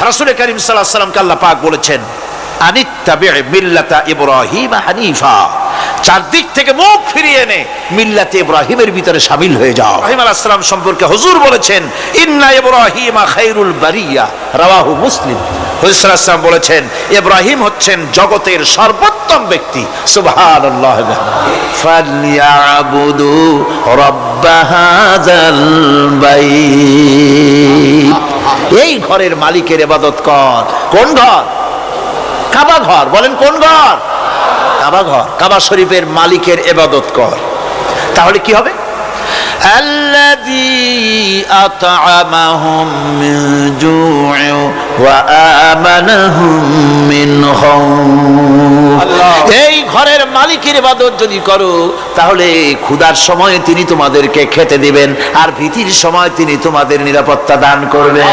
রাসূল করিম আলাইহি সাল্লামকে আল্লাহ পাক বলেছেন চারদিক থেকে মুখ ফিরিয়ে এনে মিল্লাতে ইব্রাহিমের ভিতরে শামিল হয়ে যাও। ইব্রাহিম সম্পর্কে হুজুর বলেছেন, ইন্না খায়রুল বারিয়া। মুসলিম। হুজুর বলেছেন, ইব্রাহিম হচ্ছেন জগতের সর্বোত্তম ব্যক্তি। সুবহানাল্লাহ। ফালইয়াবুদু রাব্ব বাইত। ঘরের মালিকের ইবাদত কর কোন ঘর কাবা ঘর বলেন কোন ঘর কাবা ঘর কাবা শরীফের মালিকের এবাদত কর তাহলে কি হবে الذي أطعمهم من جوع وآمنهم من خوف এই ঘরের মালিকের ইবাদত যদি করো, তাহলে ক্ষুধার সময় তিনি তোমাদেরকে খেতে দিবেন, আর ভীতির সময় তিনি তোমাদের নিরাপত্তা দান করবেন।